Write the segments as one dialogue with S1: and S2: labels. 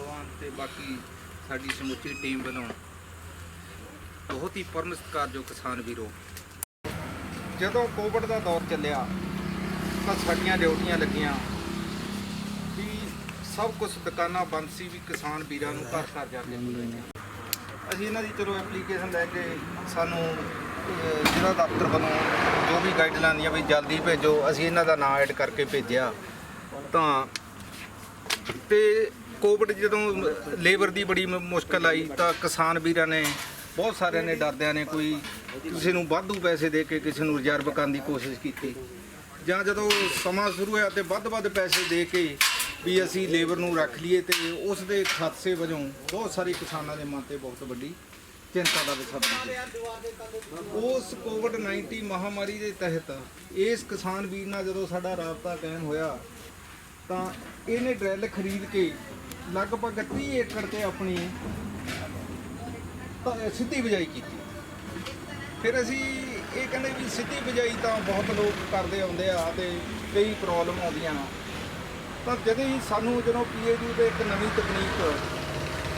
S1: ਸਹਿਬਾਨ ਤੇ ਬਾਕੀ ਸਾਡੀ ਸਮੁੱਚੀ ਟੀਮ ਵੱਲੋਂ ਬਹੁਤ ਹੀ ਪਰਮ ਸਤਿਕਾਰਯੋਗ ਕਿਸਾਨ ਵੀਰੋ। ਜਦੋਂ ਕੋਵਿਡ ਦਾ ਦੌਰ ਚੱਲਿਆ, ਤਾਂ ਸਾਡੀਆਂ ਡਿਊਟੀਆਂ ਲੱਗੀਆਂ ਵੀ ਸਭ ਕੁਝ ਦੁਕਾਨਾਂ ਬੰਦ ਸੀ ਵੀ ਕਿਸਾਨ ਵੀਰਾਂ ਨੂੰ ਘਰ ਘਰ ਜਾ ਕੇ ਮਿਲਣੀਆਂ ਅਸੀਂ ਇਹਨਾਂ ਦੀ ਚਲੋ ਐਪਲੀਕੇਸ਼ਨ ਲੈ ਕੇ ਸਾਨੂੰ ਜ਼ਿਲ੍ਹਾ ਦਫ਼ਤਰ ਵੱਲੋਂ ਜੋ ਵੀ ਗਾਈਡਲਾਈਨ ਦੀਆਂ ਵੀ ਜਲਦੀ ਭੇਜੋ, ਅਸੀਂ ਇਹਨਾਂ ਦਾ ਨਾਮ ਐਡ ਕਰਕੇ ਭੇਜਿਆ ਤਾਂ ਤੇ ਕੋਵਿਡ ਜਦੋਂ ਲੇਬਰ ਦੀ ਬੜੀ ਮੁਸ਼ਕਲ ਆਈ ਤਾਂ ਕਿਸਾਨ ਵੀਰਾਂ ਨੇ ਬਹੁਤ ਸਾਰਿਆਂ ਨੇ ਡਰਦਿਆਂ ਨੇ ਕੋਈ ਕਿਸੇ ਨੂੰ ਵਾਧੂ ਪੈਸੇ ਦੇ ਕੇ ਕਿਸੇ ਨੂੰ ਰਿਜ਼ਰਵ ਕਰਨ ਦੀ ਕੋਸ਼ਿਸ਼ ਕੀਤੀ। ਜਾਂ ਜਦੋਂ ਸਮਾਂ ਸ਼ੁਰੂ ਹੋਇਆ ਤੇ ਵੱਧ-ਵੱਧ ਪੈਸੇ ਦੇ ਕੇ ਵੀ ਅਸੀਂ ਲੇਬਰ ਨੂੰ ਰੱਖ ਲਈਏ ਤੇ ਉਸ ਦੇ ਖਾਦਸੇ ਵਜੋਂ ਬਹੁਤ ਸਾਰੇ ਕਿਸਾਨਾਂ ਦੇ ਮਨ ਤੇ ਬਹੁਤ ਵੱਡੀ ਚਿੰਤਾ ਦਾ ਵਿਸ਼ਾ ਬਣ ਉਸ ਕੋਵਿਡ 19 ਮਹਾਮਾਰੀ ਦੇ ਤਹਿਤ ਇਸ ਕਿਸਾਨ ਵੀਰ ਨਾਲ ਜਦੋਂ ਸਾਡਾ ਰਾਬਤਾ ਕਾਇਮ ਹੋਇਆ ਤਾਂ ਇਹਨੇ ਡਰਿੱਲ ਖਰੀਦ ਕੇ ਲਗਭਗ 30 ਏਕੜ ਤੇ ਆਪਣੀ ਤਾਂ ਸਿੱਧੀ ਬਿਜਾਈ ਕੀਤੀ। ਫਿਰ ਅਸੀਂ ਇਹ ਕਹਿੰਦੇ ਵੀ ਸਿੱਧੀ ਬਿਜਾਈ ਤਾਂ ਬਹੁਤ ਲੋਕ ਕਰਦੇ ਆਉਂਦੇ ਆ ਤੇ ਕਈ ਪ੍ਰੋਬਲਮ ਆਉਂਦੀਆਂ ਤਾਂ ਜਦੋਂ ਹੀ ਸਾਨੂੰ ਜਦੋਂ ਪੀਏਯੂ ਦੇ ਇੱਕ ਨਵੀਂ ਤਕਨੀਕ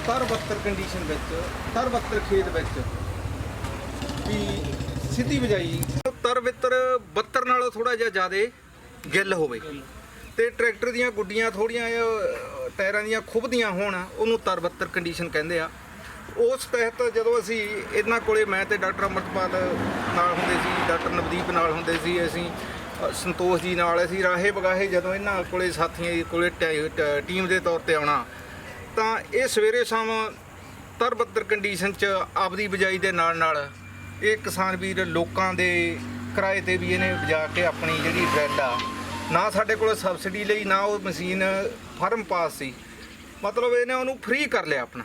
S1: ਤਰ 72 ਕੰਡੀਸ਼ਨ ਵਿੱਚ ਤਰ 72 ਖੇਤ ਵਿੱਚ ਵੀ ਸਿੱਧੀ ਬਿਜਾਈ ਤਰ 72 72 ਨਾਲੋਂ ਥੋੜਾ ਜਿਹਾ ਜ਼ਿਆਦਾ ਗਿੱਲ ਹੋਵੇ। ਤੇ ਟਰੈਕਟਰ ਦੀਆਂ ਗੁੱਡੀਆਂ ਥੋੜੀਆਂ ਟਾਇਰਾਂ ਦੀਆਂ ਖੁੱਬਦੀਆਂ ਹੋਣ, ਉਹਨੂੰ ਤਰ 72 ਕੰਡੀਸ਼ਨ ਕਹਿੰਦੇ ਆ। ਉਸ ਤਹਿਤ ਜਦੋਂ ਅਸੀਂ ਇਹਨਾਂ ਕੋਲੇ, ਮੈਂ ਤੇ ਡਾਕਟਰ ਅਮਰਤਪਾਲ ਨਾਲ ਹੁੰਦੇ ਸੀ, ਡਾਕਟਰ ਨਵਦੀਪ ਨਾਲ ਹੁੰਦੇ ਸੀ ਅਸੀਂ ਸੰਤੋਸ਼ ਜੀ ਨਾਲ ਅਸੀਂ ਰਾਹੇ ਬਗਾਹੇ ਜਦੋਂ ਇਹਨਾਂ ਕੋਲੇ ਸਾਥੀਆਂ ਕੋਲੇ ਟੈ- ਟ- ਟੀਮ ਦੇ ਤੌਰ ਤੇ ਆਉਣਾ, ਤਾਂ ਇਹ ਸਵੇਰੇ ਸ਼ਾਮ ਤਰ 72 ਕੰਡੀਸ਼ਨ ਚ ਆਪਦੀ ਬਿਜਾਈ ਦੇ ਨਾਲ ਨਾਲ ਇਹ ਕਿਸਾਨ ਵੀਰ ਲੋਕਾਂ ਦੇ ਕਿਰਾਏ ਤੇ ਵੀ ਇਹਨੇ ਵਜਾ ਕੇ ਆਪਣੀ ਜਿਹੜੀ ਡਰੈਲ ਆ ਨਾ ਸਾਡੇ ਕੋਲ ਸਬਸਿਡੀ ਲਈ, ਨਾ ਉਹ ਮਸ਼ੀਨ ਫਰਮ ਪਾਸ ਸੀ। ਮਤਲਬ ਇਹਨੇ ਉਹਨੂੰ ਫ੍ਰੀ ਕਰ ਲਿਆ ਆਪਣਾ।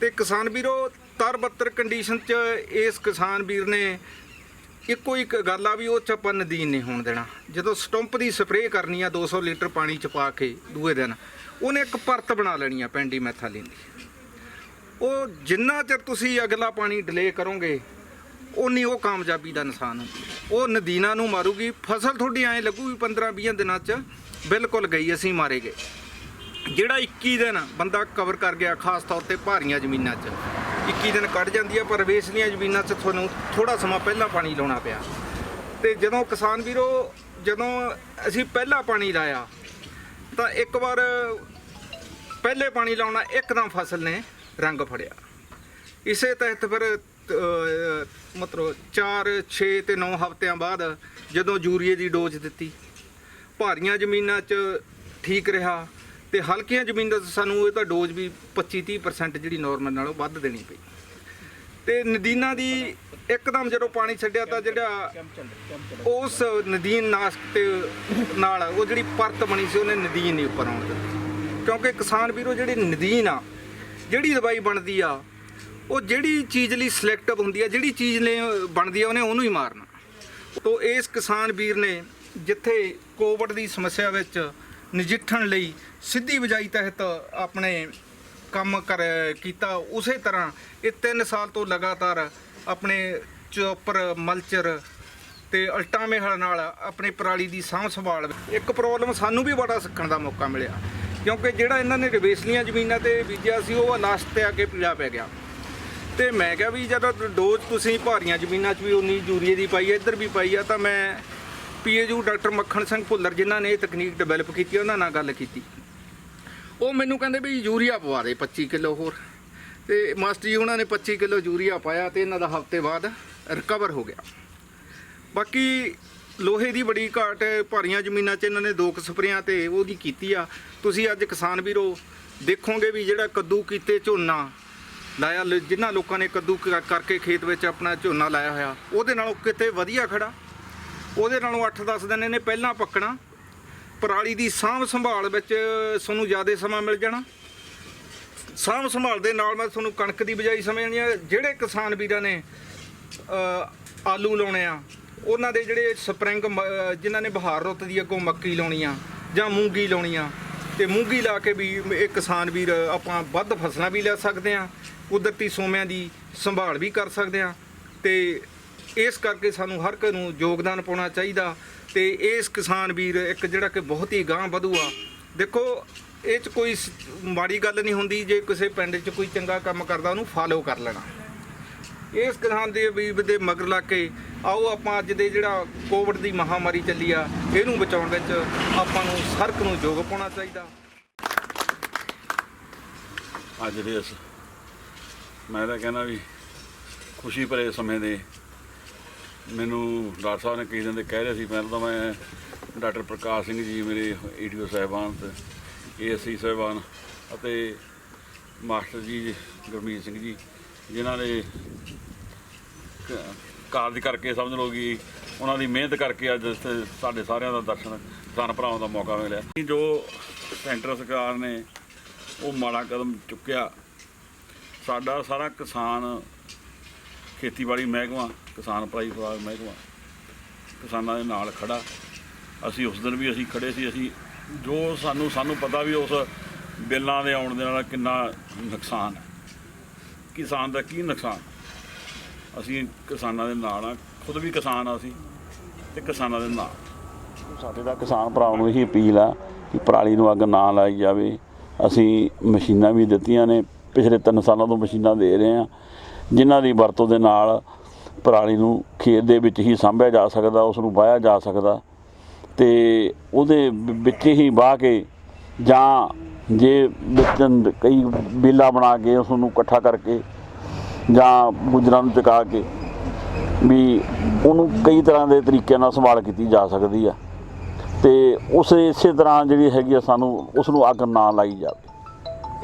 S1: ਤੇ ਕਿਸਾਨ ਵੀਰੋ, ਤਰ 72 ਕੰਡੀਸ਼ਨ ਚ ਇਸ ਕਿਸਾਨ ਵੀਰ ਨੇ ਇੱਕੋ ਇੱਕ ਗੱਲ ਆ ਵੀ ਉਹ ਚ ਨਦੀਨ ਨਹੀਂ ਹੋਣ ਦੇਣਾ। ਜਦੋਂ ਸਟੰਪ ਦੀ ਸਪਰੇਅ ਕਰਨੀ ਆ 200 ਲੀਟਰ ਪਾਣੀ ਚ ਪਾ ਕੇ ਦੂਏ ਦਿਨ, ਉਹਨੇ ਇੱਕ ਪਰਤ ਬਣਾ ਲੈਣੀ ਆ ਪੈਂਡੀ ਮੈਥਾਲੀਨ ਦੀ। ਉਹ ਜਿੰਨਾ ਚਿਰ ਤੁਸੀਂ ਅਗਲਾ ਪਾਣੀ ਡਿਲੇ ਕਰੋਗੇ ਉਨੀ ਉਹ ਕਾਮਯਾਬੀ ਦਾ ਨਿਸ਼ਾਨ ਹੁੰਦੀ। ਹੈ। ਉਹ ਨਦੀਨਾਂ ਨੂੰ ਮਾਰੂਗੀ, ਫਸਲ ਤੁਹਾਡੀ ਐਂ ਲੱਗੂਗੀ 15 20 ਦਿਨਾਂ ਚ, ਬਿਲਕੁਲ ਗਈ, ਅਸੀਂ ਮਾਰੇ ਗਏ। ਜਿਹੜਾ 21 ਦਿਨ ਬੰਦਾ ਕਵਰ ਕਰ ਗਿਆ, ਖਾਸ ਤੌਰ ਤੇ ਭਾਰੀਆਂ ਜ਼ਮੀਨਾਂ 'ਚ। 21 ਦਿਨ ਕੱਢ ਜਾਂਦੀ ਆ, ਪਰ ਵੇਸਲੀਆਂ ਜ਼ਮੀਨਾਂ 'ਚ ਤੁਹਾਨੂੰ ਥੋੜਾ ਸਮਾਂ ਪਹਿਲਾਂ ਪਾਣੀ ਲਾਉਣਾ ਪਿਆ। ਤੇ ਜਦੋਂ ਕਿਸਾਨ ਵੀਰੋ, ਜਦੋਂ ਅਸੀਂ ਪਹਿਲਾਂ ਪਾਣੀ ਲਾਇਆ, ਤਾਂ ਇੱਕ ਵਾਰ ਪਹਿਲੇ ਪਾਣੀ ਲਾਉਣਾ ਇੱਕਦਮ ਫਸਲ ਨੇ ਰੰਗ ਫੜਿਆ। ਇਸੇ ਤਹਿਤ ਫਿਰ ਮਤਲਬ 4 6 ਤੇ 9 ਹਫ਼ਤਿਆਂ ਬਾਅਦ ਜਦੋਂ ਯੂਰੀਏ ਦੀ ਡੋਜ਼ ਦਿੱਤੀ ਭਾਰੀਆਂ ਜ਼ਮੀਨਾਂ 'ਚ ਠੀਕ ਰਿਹਾ ਤੇ ਹਲਕੀਆਂ ਜ਼ਮੀਨਾਂ 'ਚ ਸਾਨੂੰ ਇਹ ਤਾਂ ਡੋਜ਼ ਵੀ 25 30% ਜਿਹੜੀ ਨਾਰਮਲ ਨਾਲੋਂ ਵੱਧ ਦੇਣੀ ਪਈ। ਤੇ ਨਦੀਨਾਂ ਦੀ ਇੱਕਦਮ ਜਦੋਂ ਪਾਣੀ ਛੱਡਿਆ ਤਾਂ ਜਿਹੜਾ ਉਸ ਨਦੀਨ ਨਾਸ਼ਕ ਤੇ ਨਾਲ ਉਹ ਜਿਹੜੀ ਪਰਤ ਬਣੀ ਸੀ ਉਹਨੇ ਨਦੀਨ ਨਹੀਂ ਉੱਪਰ ਆਉਣ ਦਿੱਤੀ। ਕਿਉਂਕਿ ਕਿਸਾਨ ਵੀਰੋ ਜਿਹੜੀ ਨਦੀਨ ਆ ਜਿਹੜੀ ਦਵਾਈ ਬਣਦੀ ਆ ਉਹ ਜਿਹੜੀ ਚੀਜ਼ ਲਈ ਸਿਲੈਕਟਿਵ ਹੁੰਦੀ ਹੈ ਜਿਹੜੀ ਚੀਜ਼ ਲਈ ਬਣਦੀ ਹੈ ਉਹਨੇ ਉਹਨੂੰ ਹੀ ਮਾਰਨਾ। ਤੋ ਇਸ ਕਿਸਾਨ ਵੀਰ ਨੇ ਜਿੱਥੇ ਕੋਵਿਡ ਦੀ ਸਮੱਸਿਆ ਵਿੱਚ ਨਜਿੱਠਣ ਲਈ ਸਿੱਧੀ ਬਜਾਈ ਤਹਿਤ ਆਪਣੇ ਕੰਮ ਕਰ, ਕੀਤਾ, ਉਸੇ ਤਰ੍ਹਾਂ ਇਹ 3 ਸਾਲ ਤੋਂ ਲਗਾਤਾਰ ਆਪਣੇ ਚੋਪਰ, ਮਲਚਰ ਤੇ ਅਲਟਾਮੇ ਹਲ ਨਾਲ ਆਪਣੀ ਪਰਾਲੀ ਦੀ ਸਾਂਭ ਸੰਭਾਲ ਇੱਕ ਪ੍ਰੋਬਲਮ ਸਾਨੂੰ ਵੀ ਬੜਾ ਸਿੱਖਣ ਦਾ ਮੌਕਾ ਮਿਲਿਆ। ਕਿਉਂਕਿ ਜਿਹੜਾ ਇਹਨਾਂ ਨੇ ਰਵੇਸਲੀਆਂ ਜ਼ਮੀਨਾਂ ਤੇ ਬੀਜਿਆ ਸੀ, ਉਹ ਲਾਸਟ ਤੇ ਆ ਕੇ ਪੀਲਾ ਪੈ ਗਿਆ। ਤੇ ਮੈਂ ਕਿਹਾ ਵੀ ਜਦੋਂ ਡੋਜ਼ ਤੁਸੀਂ ਭਾਰੀਆਂ ਜ਼ਮੀਨਾਂ 'ਚ ਵੀ ਉਨੀ ਯੂਰੀਏ ਦੀ ਪਾਈ ਹੈ ਇੱਧਰ ਵੀ ਪਾਈ ਆ, ਤਾਂ ਮੈਂ ਪੀਏਯੂ ਡਾਕਟਰ ਮੱਖਣ ਸਿੰਘ ਭੁੱਲਰ ਜਿਨ੍ਹਾਂ ਨੇ ਇਹ ਤਕਨੀਕ ਡਿਵੈਲਪ ਕੀਤੀ ਉਹਨਾਂ ਨਾਲ ਗੱਲ ਕੀਤੀ। ਉਹ ਮੈਨੂੰ ਕਹਿੰਦੇ ਵੀ ਯੂਰੀਆ ਪਵਾ ਦੇ 25 ਕਿਲੋ ਹੋਰ। ਤੇ ਮਾਸਟਰ ਜੀ, ਉਹਨਾਂ ਨੇ 25 ਕਿਲੋ ਯੂਰੀਆ ਪਾਇਆ ਤੇ ਇਹਨਾਂ ਦਾ ਹਫ਼ਤੇ ਬਾਅਦ ਰਿਕਵਰ ਹੋ ਗਿਆ। ਬਾਕੀ ਲੋਹੇ ਦੀ ਬੜੀ ਘਾਟ, ਭਾਰੀਆਂ ਜ਼ਮੀਨਾਂ 'ਚ ਇਹਨਾਂ ਨੇ ਦੋ ਕੁ ਸਪਰੇਆਂ ਤੇ ਉਹਦੀ ਕੀਤੀ ਆ। ਤੁਸੀਂ ਅੱਜ ਕਿਸਾਨ ਵੀਰੋ ਦੇਖੋਗੇ ਵੀ ਜਿਹੜਾ ਕੱਦੂ ਕੀਤੇ ਝੋਨਾ ਲਾਇਆ ਲ- ਜਿਨ੍ਹਾਂ ਲੋਕਾਂ ਨੇ ਕੱਦੂ ਕ- ਕਰਕੇ ਖੇਤ ਵਿੱਚ ਆਪਣਾ ਝੋਨਾ ਲਾਇਆ ਹੋਇਆ ਉਹਦੇ ਨਾਲੋਂ ਕਿਤੇ ਵਧੀਆ ਖੜਾ। ਉਹਦੇ ਨਾਲੋਂ 8-10 ਦਿਨ ਇਹਨੇ ਪਹਿਲਾਂ ਪੱਕਣਾ। ਪਰਾਲੀ ਦੀ ਸਾਂਭ ਸੰਭਾਲ ਵਿੱਚ ਤੁਹਾਨੂੰ ਜ਼ਿਆਦਾ ਸਮਾਂ ਮਿਲ ਜਾਣਾ। ਸਾਂਭ ਸੰਭਾਲ ਦੇ ਨਾਲ ਮੈਂ ਤੁਹਾਨੂੰ ਕਣਕ ਦੀ ਬਿਜਾਈ ਸਮਝਣੀ ਆ ਜਿਹੜੇ ਕਿਸਾਨ ਵੀਰਾਂ ਨੇ ਅ, ਆਲੂ ਲਾਉਣੇ ਆ ਉਹਨਾਂ ਦੇ ਜਿਹੜੇ ਸਪਰਿੰਗ ਮ- ਅ, ਜਿਨ੍ਹਾਂ ਨੇ ਬਹਾਰ ਰੁੱਤ ਦੀ ਅੱਗੋਂ ਮੱਕੀ ਲਾਉਣੀ ਆ ਜਾਂ ਮੂੰਗੀ ਲਾਉਣੀ ਆ ਤੇ ਮੂੰਗੀ ਲਾ ਕੇ ਵੀ ਇਹ ਕਿਸਾਨ ਵੀਰ ਆਪਾਂ ਵੱਧ ਫਸਲਾਂ ਵੀ ਲੈ ਸਕਦੇ ਆ ਕੁਦਰਤੀ ਸੋਮਿਆਂ ਦੀ ਸੰਭਾਲ ਵੀ ਕਰ ਸਕਦੇ ਆ ਤੇ ਇਸ ਕਰਕੇ ਸਾਨੂੰ ਹਰ ਇੱਕ ਨੂੰ ਯੋਗਦਾਨ ਪਾਉਣਾ ਚਾਹੀਦਾ ਤੇ ਇਸ ਕਿਸਾਨ ਵੀਰ ਇੱਕ ਜਿਹੜਾ ਕਿ ਬਹੁਤ ਹੀ ਗਾਂਹ ਵਧੂ ਆ। ਦੇਖੋ, ਇਹ ਚ ਕੋਈ ਸ- ਮਾੜੀ ਗੱਲ ਨਹੀਂ ਹੁੰਦੀ, ਜੇ ਕਿਸੇ ਪਿੰਡ 'ਚ ਕੋਈ ਚੰਗਾ ਕੰਮ ਕਰਦਾ, ਉਹਨੂੰ ਫਾਲੋ ਕਰ ਲੈਣਾ। ਇਸ ਕਿਸਾਨ ਦੇ ਵੀਰ ਦੇ ਮਗਰ ਲਾ ਕੇ ਆਓ ਆਪਾਂ ਅੱਜ ਦੇ ਜਿਹੜਾ ਕੋਵਿਡ ਦੀ ਮਹਾਮਾਰੀ ਚੱਲੀ ਆ, ਇਹਨੂੰ ਬਚਾਉਣ ਵਿੱਚ ਆਪਾਂ ਨੂੰ ਸਰਕ ਨੂੰ ਯੋਗ ਪਾਉਣਾ ਚਾਹੀਦਾ।
S2: ਅੱਜ ਦੇ ਇਸ, ਮੈਂ ਤਾਂ ਕਹਿੰਦਾ ਵੀ ਖੁਸ਼ੀ ਭਰੇ ਸਮੇਂ ਦੇ ਮੈਨੂੰ ਡਾਕਟਰ ਸਾਹਿਬ ਨੇ ਕਈ ਦਿਨ ਦੇ ਕਹਿ ਰਹੇ ਸੀ, ਪਹਿਲਾਂ ਤਾਂ ਮੈਂ ਡਾਕਟਰ ਪ੍ਰਕਾਸ਼ ਸਿੰਘ ਜੀ ਮੇਰੇ ਈਡੀਓ ਸਾਹਿਬਾਨ ਤੇ ਏਐਸਸੀ ਸਾਹਿਬਾਨ ਅਤੇ ਮਾਸਟਰ ਜੀ ਗੁਰਮੀਤ ਸਿੰਘ ਜੀ ਜਿਨ੍ਹਾਂ ਨੇ ਕ- ਕਾਰਜ ਕਰਕੇ ਸਮਝ ਲਓ ਕਿ ਉਹਨਾਂ ਦੀ ਮਿਹਨਤ ਕਰਕੇ ਅੱਜ ਇੱਥੇ ਸਾਡੇ ਸਾਰਿਆਂ ਦਾ ਦਰਸ਼ਨ, ਕਿਸਾਨ ਭਰਾਵਾਂ ਦਾ ਮੌਕਾ ਮਿਲਿਆ। ਜੋ ਸੈਂਟਰ ਸਰਕਾਰ ਨੇ ਉਹ ਮਾੜਾ ਕਦਮ ਚੁੱਕਿਆ, ਸਾਡਾ ਸਾਰਾ ਕਿਸਾਨ ਖੇਤੀਬਾੜੀ ਮਹਿਕਮਾ, ਕਿਸਾਨ ਭਲਾਈ ਵਿਭਾਗ ਮਹਿਕਮਾ ਕਿਸਾਨਾਂ ਦੇ ਨਾਲ ਖੜਾ। ਅਸੀਂ ਉਸ ਦਿਨ ਵੀ ਅਸੀਂ ਖੜੇ ਸੀ, ਅਸੀਂ ਜੋ ਸਾਨੂੰ ਸਾਨੂੰ ਪਤਾ ਵੀ ਉਸ ਬਿੱਲਾਂ ਦੇ ਆਉਣ ਦੇ ਨਾਲ ਕਿੰਨਾ ਨੁਕਸਾਨ ਹੈ। ਕਿਸਾਨ ਦਾ ਕੀ ਨੁਕਸਾਨ? ਅਸੀਂ ਕਿਸਾਨਾਂ ਦੇ ਨਾਲ ਆ, ਖੁਦ ਵੀ ਕਿਸਾਨ ਆ ਅਸੀਂ, ਤੇ ਕਿਸਾਨਾਂ ਦੇ ਨਾਲ। ਸਾਡੇ ਦਾ ਕਿਸਾਨ ਭਰਾਵਾਂ ਨੂੰ ਇਹੀ ਅਪੀਲ ਆ ਕਿ ਪਰਾਲੀ ਨੂੰ ਅੱਗ ਨਾ ਲਾਈ ਜਾਵੇ। ਅਸੀਂ ਮਸ਼ੀਨਾਂ ਵੀ ਦਿੱਤੀਆਂ ਨੇ, ਪਿਛਲੇ 3 ਸਾਲਾਂ ਤੋਂ ਮਸ਼ੀਨਾਂ ਦੇ ਰਹੇ ਆ। ਜਿਨ੍ਹਾਂ ਦੀ ਵਰਤੋਂ ਦੇ ਨਾਲ ਪਰਾਲੀ ਨੂੰ ਖੇਤ ਦੇ ਵਿੱਚ ਹੀ ਸਾਂਭਿਆ ਜਾ ਸਕਦਾ, ਉਸ ਨੂੰ ਵਾਹਿਆ ਜਾ ਸਕਦਾ। ਤੇ ਉਹਦੇ ਵਿੱਚ ਹੀ ਵਾਹ ਕੇ ਜਾਂ ਜੇ ਵਿੱਚ ਕਈ ਬੇਲਾ ਬਣਾ ਕੇ ਉਸ ਨੂੰ ਇਕੱਠਾ ਕਰਕੇ ਜਾਂ ਗੁਜਰਾਂ ਨੂੰ ਚੁਕਾ ਕੇ ਵੀ ਉਹਨੂੰ ਕਈ ਤਰ੍ਹਾਂ ਦੇ ਤਰੀਕਿਆਂ ਨਾਲ ਸੰਭਾਲ ਕੀਤੀ ਜਾ ਸਕਦੀ ਆ। ਤੇ ਉਸ ਇਸੇ ਤਰ੍ਹਾਂ ਜਿਹੜੀ ਹੈਗੀ ਆ ਸਾਨੂੰ ਉਸ ਨੂੰ ਅੱਗ ਨਾ ਲਾਈ ਜਾਵੇ।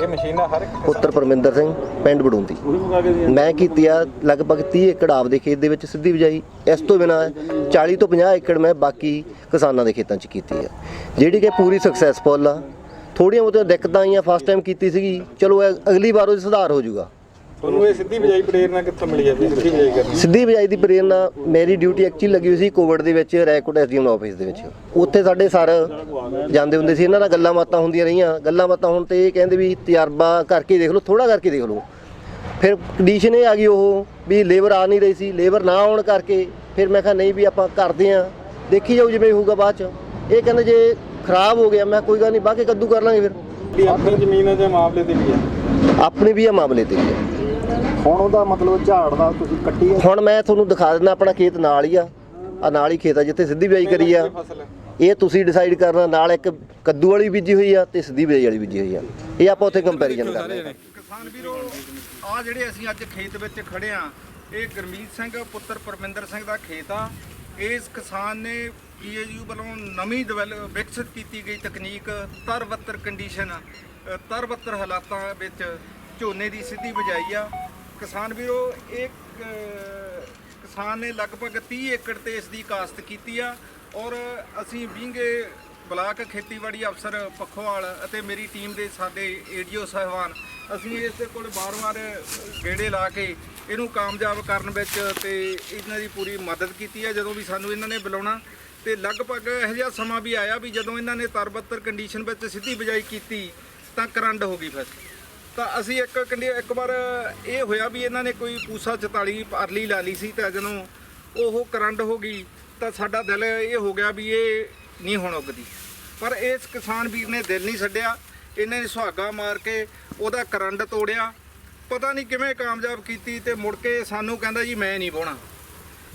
S1: ਇਹ ਮਸ਼ੀਨਾਂ ਹਰ ਇੱਕ
S3: ਪੁੱਤਰ ਪਰਮਿੰਦਰ ਸਿੰਘ ਪਿੰਡ ਬੜੂੰਦੀ ਮੈਂ ਕੀਤੀ ਆ ਲਗਭਗ 30 ਏਕੜ ਆਪਦੇ ਖੇਤ ਦੇ ਵਿੱਚ ਸਿੱਧੀ ਬਿਜਾਈ। ਇਸ ਤੋਂ ਬਿਨਾ 40 ਤੋਂ 50 ਏਕੜ ਮੈਂ ਬਾਕੀ ਕਿਸਾਨਾਂ ਦੇ ਖੇਤਾਂ 'ਚ ਕੀਤੀ ਆ। ਜਿਹੜੀ ਕਿ ਪੂਰੀ ਸਕਸੈਸਫੁਲ ਆ ਥੋੜੀਆਂ ਬਹੁਤੀਆਂ ਦਿੱਕਤਾਂ ਆਈਆਂ ਫਸਟ ਟਾਈਮ ਕੀਤੀ ਸੀਗੀ। ਚਲੋ ਇਹ ਅਗਲੀ ਵਾਰ ਉਹ ਸੁਧਾਰ ਹੋ ਜਾਊਗਾ।
S4: ਤੁਹਾਨੂੰ ਇਹ ਸਿੱਧੀ ਬਜਾਈ ਪ੍ਰੇਰਨਾ ਕਿੱਥੋਂ ਮਿਲੀ ਹੈ? ਵੀ ਸਿੱਧੀ ਬਜਾਈ ਕਰਨੀ।
S3: ਸਿੱਧੀ ਬਿਜਾਈ ਦੀ ਪ੍ਰੇਰਨਾ ਮੇਰੀ ਡਿਊਟੀ ਐਕਚੁਅਲੀ ਲੱਗੀ ਹੋਈ ਸੀ ਕੋਵਿਡ ਦੇ ਵਿੱਚ ਰੈਕੋਰਡ ਐਸਡੀਐਮ ਆਫਿਸ ਦੇ ਵਿੱਚ। ਉੱਥੇ ਸਾਡੇ ਸਰ ਜਾਂਦੇ ਹੁੰਦੇ ਸੀ ਇਹਨਾਂ ਨਾਲ ਗੱਲਾਂ ਬਾਤਾਂ ਹੁੰਦੀਆਂ ਰਹੀਆਂ। ਗੱਲਾਂ ਬਾਤਾਂ ਹੁਣ ਤੇ ਇਹ ਕਹਿੰਦੇ ਵੀ ਤਜਰਬਾ ਕਰਕੇ ਦੇਖ ਲਓ ਥੋੜਾ ਕਰਕੇ ਦੇਖ ਲਓ। ਫਿਰ ਕੰਡੀਸ਼ਨ ਇਹ ਆ ਗਈ ਉਹ ਵੀ ਲੇਬਰ ਆ ਨਹੀਂ ਰਹੀ ਸੀ ਲੇਬਰ ਨਾ ਆਉਣ ਕਰਕੇ ਫਿਰ ਮੈਂ ਕਿਹਾ ਨਹੀਂ ਵੀ ਆਪਾਂ ਕਰਦੇ ਆ ਦੇਖੀ ਜਾਊ ਜਿਵੇਂ ਹੋਊਗਾ ਬਾਅਦ ਚ। ਇਹ ਕਹਿੰਦੇ ਜੇ ਖਰਾਬ ਹੋ ਗਿਆ ਮੈਂ ਕੋਈ ਗੱਲ ਨਹੀਂ ਬਾਕੀ ਕੱਦੂ ਕਰ ਲਾਂਗੇ ਫਿਰ।
S4: ਵੀ ਆਪਣੀ ਜ਼ਮੀਨ ਜਾਂ ਮਾਮਲੇ ਤੇ ਵੀ ਹੈ।
S3: ਆਪਣੀ ਵੀ ਆ ਮਾਮਲੇ ਤੇ ਵੀ ਆ
S4: ਹੁਣ ਉਹਦਾ ਮਤਲਬ ਝਾੜ ਦਾ ਤੁਸੀਂ ਕੱਟੀ ਹੈ?
S3: ਹੁਣ ਮੈਂ ਤੁਹਾਨੂੰ ਦਿਖਾ ਦਿੰਦਾ ਆਪਣਾ ਖੇਤ ਨਾਲ ਹੀ ਆ। ਆ ਨਾਲ ਹੀ ਖੇਤ ਆ ਜਿੱਥੇ ਸਿੱਧੀ ਬਿਜਾਈ ਕਰੀ ਆ।
S4: ਫਸਲ
S3: ਇਹ ਤੁਸੀਂ ਡਿਸਾਈਡ ਕਰਨਾ ਨਾਲ ਇੱਕ ਕੱਦੂ ਵਾਲੀ ਬੀਜੀ ਹੋਈ ਆ ਤੇ ਸਿੱਧੀ ਬਿਜਾਈ ਵਾਲੀ ਬੀਜੀ ਹੋਈ ਆ। ਇਹ ਆਪਾਂ ਉੱਥੇ ਕੰਪੈਰੀਜ਼ਨ ਕਰਦੇ ਆ।
S1: ਕਿਸਾਨ ਵੀਰੋ ਆ ਜਿਹੜੇ ਅਸੀਂ ਅੱਜ ਖੇਤ ਵਿੱਚ ਖੜੇ ਆ ਇਹ ਗਰਮੀਤ ਸਿੰਘ ਪੁੱਤਰ ਪਰਮਿੰਦਰ ਸਿੰਘ ਦਾ ਖੇਤ ਆ। ਇਸ ਕਿਸਾਨ ਨੇ ਪੀਏਯੂ ਵੱਲੋਂ ਨਵੀਂ ਡਿਵੈਲਪ ਵਿਕਸਿਤ ਕੀਤੀ ਗਈ ਤਕਨੀਕ ਤਰਵੱਤਰ ਕੰਡੀਸ਼ਨ ਅ, ਤਰਵੱਤਰ ਹਾਲਾਤਾਂ ਵਿੱਚ ਝੋਨੇ ਦੀ ਸਿੱਧੀ ਬਜਾਈ ਆ। ਕਿਸਾਨ ਵੀਰੋ ਇਹ ਕਿਸਾਨ ਨੇ ਲਗਭਗ 30 ਏਕੜ ਤੇ ਇਸ ਦੀ ਕਾਸ਼ਤ ਕੀਤੀ ਆ ਔਰ ਅਸੀਂ ਵਿੰਗੇ ਬਲਾਕ ਖੇਤੀਬਾੜੀ ਅਫਸਰ ਪੱਖੋਵਾਲ ਅਤੇ ਮੇਰੀ ਟੀਮ ਦੇ ਸਾਡੇ ਏਡੀਓ ਸਾਹਿਬਾਨ, ਅਸੀਂ ਇਸ ਦੇ ਕੋਲ ਵਾਰ-ਵਾਰ ਗੇੜੇ ਲਾ ਕੇ ਇਹਨੂੰ ਕਾਮਯਾਬ ਕਰਨ ਵਿੱਚ ਤੇ ਇਹਨਾਂ ਦੀ ਪੂਰੀ ਮਦਦ ਕੀਤੀ ਹੈ। ਜਦੋਂ ਵੀ ਸਾਨੂੰ ਇਹਨਾਂ ਨੇ ਬੁਲਾਉਣਾ ਤੇ ਲਗਭਗ ਇਹੋ ਜਿਹਾ ਸਮਾਂ ਵੀ ਆਇਆ ਵੀ ਜਦੋਂ ਇਹਨਾਂ ਨੇ ਤਰਬੱਤਰ ਕੰਡੀਸ਼ਨ ਵਿੱਚ ਸਿੱਧੀ ਬਿਜਾਈ ਕੀਤੀ ਤਾਂ ਕਰੰਟ ਹੋ ਗਈ ਫਸਲ ਤਾਂ ਅਸੀਂ ਇੱਕ ਕੰਡੀ, ਇੱਕ ਵਾਰ ਇਹ ਹੋਇਆ ਵੀ ਇਹਨਾਂ ਨੇ ਕੋਈ ਪੂਸਾ 44 ਅਰਲੀ ਲਾ ਲਈ ਸੀ ਤਾਂ ਜਦੋਂ ਉਹ ਕਰੰਟ ਹੋ ਗਈ ਤਾਂ ਸਾਡਾ ਦਿਲ ਇਹ ਹੋ ਗਿਆ ਵੀ ਇਹ ਨਹੀਂ ਹੁਣ ਉੱਗਦੀ। ਪਰ ਇਸ ਕਿਸਾਨ ਵੀਰ ਨੇ ਦਿਲ ਨਹੀਂ ਛੱਡਿਆ, ਇਹਨੇ ਸੁਹਾਗਾ ਮਾਰ ਕੇ ਉਹਦਾ ਕਰੰਡ ਤੋੜਿਆ। ਪਤਾ ਨਹੀਂ ਕਿਵੇਂ ਕਾਮਯਾਬ ਕੀਤੀ ਤੇ ਮੁੜ ਕੇ ਸਾਨੂੰ ਕਹਿੰਦਾ ਜੀ ਮੈਂ ਨਹੀਂ ਬੋਣਾ।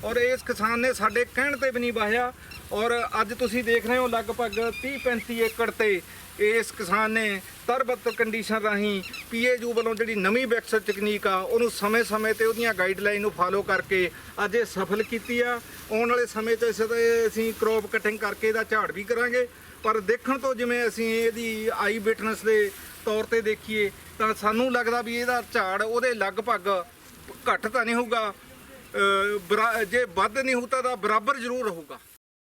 S1: ਔਰ ਇਸ ਕਿਸਾਨ ਨੇ ਸਾਡੇ ਕਹਿਣ ਤੇ ਵੀ ਨਹੀਂ ਵਾਹਿਆ ਔਰ ਅੱਜ ਤੁਸੀਂ ਦੇਖ ਰਹੇ ਹੋ ਲਗਭਗ 30 35 ਏਕੜ ਤੇ ਇਸ ਕਿਸਾਨ ਨੇ ਤਰਬਤ ਕੰਡੀਸ਼ਨ ਰਾਹੀਂ ਪੀਏਯੂ ਵੱਲੋਂ ਜਿਹੜੀ ਨਵੀਂ ਵਿਕਸਿਤ ਤਕਨੀਕ ਆ, ਉਹਨੂੰ ਸਮੇਂ-ਸਮੇਂ ਤੇ ਉਹਦੀਆਂ ਗਾਈਡਲਾਈਨ ਨੂੰ ਫਾਲੋ ਕਰਕੇ ਅੱਜ ਇਹ ਸਫਲ ਕੀਤੀ ਆ। ਆਉਣ ਵਾਲੇ ਸਮੇਂ 'ਚ ਇਸ ਤੇ ਅਸੀਂ ਕ੍ਰੌਪ ਕਟਿੰਗ ਕਰਕੇ ਇਹਦਾ ਝਾੜ ਵੀ ਕਰਾਂਗੇ। ਪਰ ਦੇਖਣ ਤੋਂ ਜਿਵੇਂ ਅਸੀਂ ਇਹਦੀ ਆਈ ਵਿਟਨੈਸ ਦੇ ਤੌਰ ਤੇ ਦੇਖੀਏ, ਤਾਂ ਸਾਨੂੰ ਲੱਗਦਾ ਵੀ ਇਹਦਾ ਝਾੜ ਉਹਦੇ ਲਗਭਗ ਘੱਟ ਤਾਂ ਨਹੀਂ ਹੋਊਗਾ। ਬਰਾ- ਜੇ ਵੱਧ ਨਹੀਂ ਹੁੰਦਾ ਤਾਂ ਬਰਾਬਰ ਜ਼ਰੂਰ ਹੋਊਗਾ।